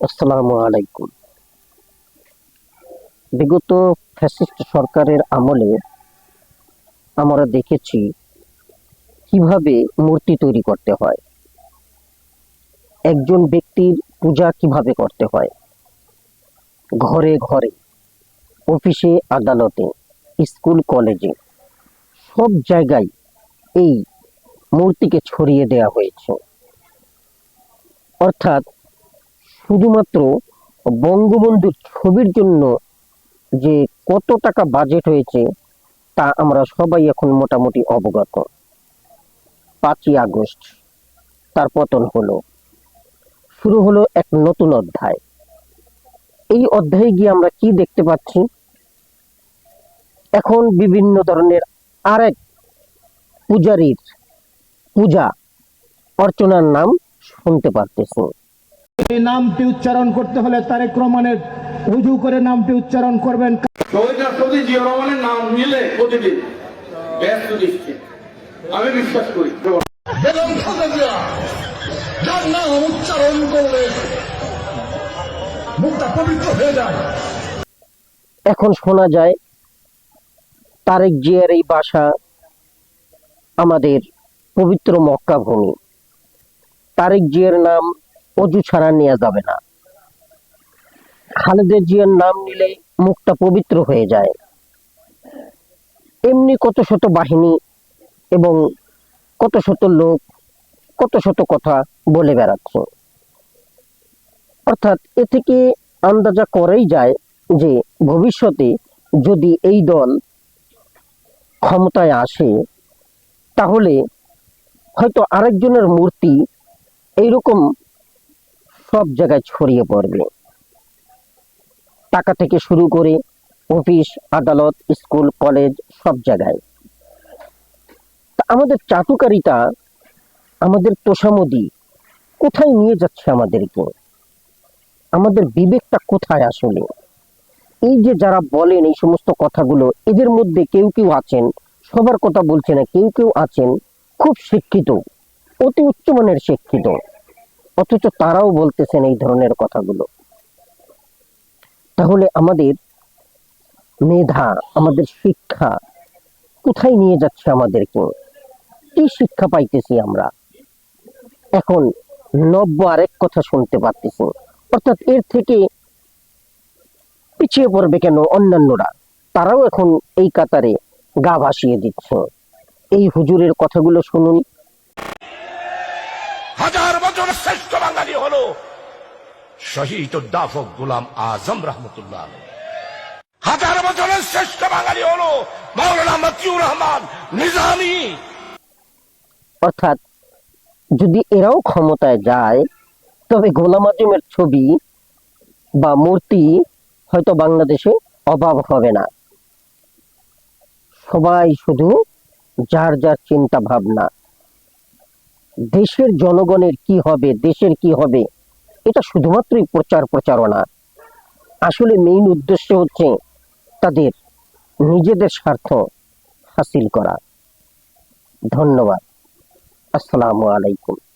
আসসালামু আলাইকুম। বিগত ফ্যাসিস্ট সরকারের আমলে আমরা দেখেছি কীভাবে মূর্তি তৈরি করতে হয়, একজন ব্যক্তির পূজা কীভাবে করতে হয়, ঘরে ঘরে, অফিসে, আদালতে, স্কুল, কলেজে, সব জায়গায় এই মূর্তিকে ছড়িয়ে দেওয়া হয়েছে। অর্থাৎ শুধুমাত্র বঙ্গবন্ধুর ছবির জন্য যে কত টাকা বাজেট হয়েছে, তা আমরা সবাই এখন মোটামুটি অবগত। পাঁচই আগস্ট, তার পতন হলো। শুরু হলো এক নতুন অধ্যায়। এই অধ্যায়ে গিয়ে আমরা কি দেখতে পাচ্ছি? এখন বিভিন্ন ধরনের আরেক পূজারীর পূজা, অর্চনার নাম শুনতে পারতেছি। এই নামটি উচ্চারণ করতে হলে তারেক রহমানের উজু করে নামটি উচ্চারণ করবেন। শহীদ রাষ্ট্রপতি জিয়া রহমানের নাম নিলে প্রতিদিন ব্যস্ত নিশ্চিত আমি বিশ্বাস করি। খালেদা যার নাম উচ্চারণ করলে মুখটা পবিত্র হয়ে যায়। এখন শোনা যায় তারেক জিয়ার এই বাসা আমাদের পবিত্র মক্কা ভূমি তারেক জিয়ার নাম অজু ছাড়া নেওয়া যাবে না। খালেদা জিয়ার নাম নিলে মুখটা পবিত্র হয়ে যায়। এমনি কত শত বাহিনী এবং কত শত লোক, কত শত কথা বলে বেড়াচ্ছে। অর্থাৎ এ থেকে আন্দাজা করেই যায় যে ভবিষ্যতে যদি এই দল ক্ষমতায় আসে, তাহলে হয়তো আরেকজনের মূর্তি এইরকম সব জায়গায় ছড়িয়ে পড়বে। টাকা থেকে শুরু করে অফিস, আদালত, স্কুল, কলেজ সব জায়গায়। আমাদের চাটুকারিতা, আমাদের তোষামদি কোথায় নিয়ে যাচ্ছে আমাদেরকে? আমাদের বিবেকটা কোথায় আসলে? এই যে যারা বলেন এই সমস্ত কথাগুলো, এদের মধ্যে কেউ কেউ আছেন, সবার কথা বলছে না, কেউ কেউ আছেন, খুব শিক্ষিত, অতি উচ্চমানের শিক্ষিত। অথচ তারাও বলতেছেন এই ধরনের কথাগুলো। তাহলে আমাদের মেধা, আমাদের শিক্ষা কোথায় নিয়ে যাচ্ছে আমাদেরকে? কি শিক্ষা পাইতেছি আমরা? এখন নব্য আরেক কথা শুনতে পারতেছি। অর্থাৎ এর থেকে পিছিয়ে পড়বে কেন অন্যান্যরা? তারাও এখন এই কাতারে গা ভাসিয়ে দিচ্ছে। এই হুজুরের কথাগুলো শুনুন। হাজার বছরের শ্রেষ্ঠ বাঙালি হলো শহীদ উদ্দাফক গুলাম আজম রহমতুল্লাহ হাজার বছরের শ্রেষ্ঠ বাঙালি হলো মাওলানা মতিউর রহমান নিজামী। অর্থাৎ যদি এরাও ক্ষমতায় যায়, তবে গোলাম আজমের ছবি বা মূর্তি হয়তো বাংলাদেশে অভাব হবে না। সবাই শুধু যার যার চিন্তা ভাবনা দেশের জনগণের কি হবে, দেশের কি হবে, এটা শুধুমাত্রই প্রচার প্রচারণা। আসলে মেইন উদ্দেশ্য হচ্ছে তাদের নিজেদের স্বার্থ হাসিল করা। ধন্যবাদ। আসসালামু আলাইকুম।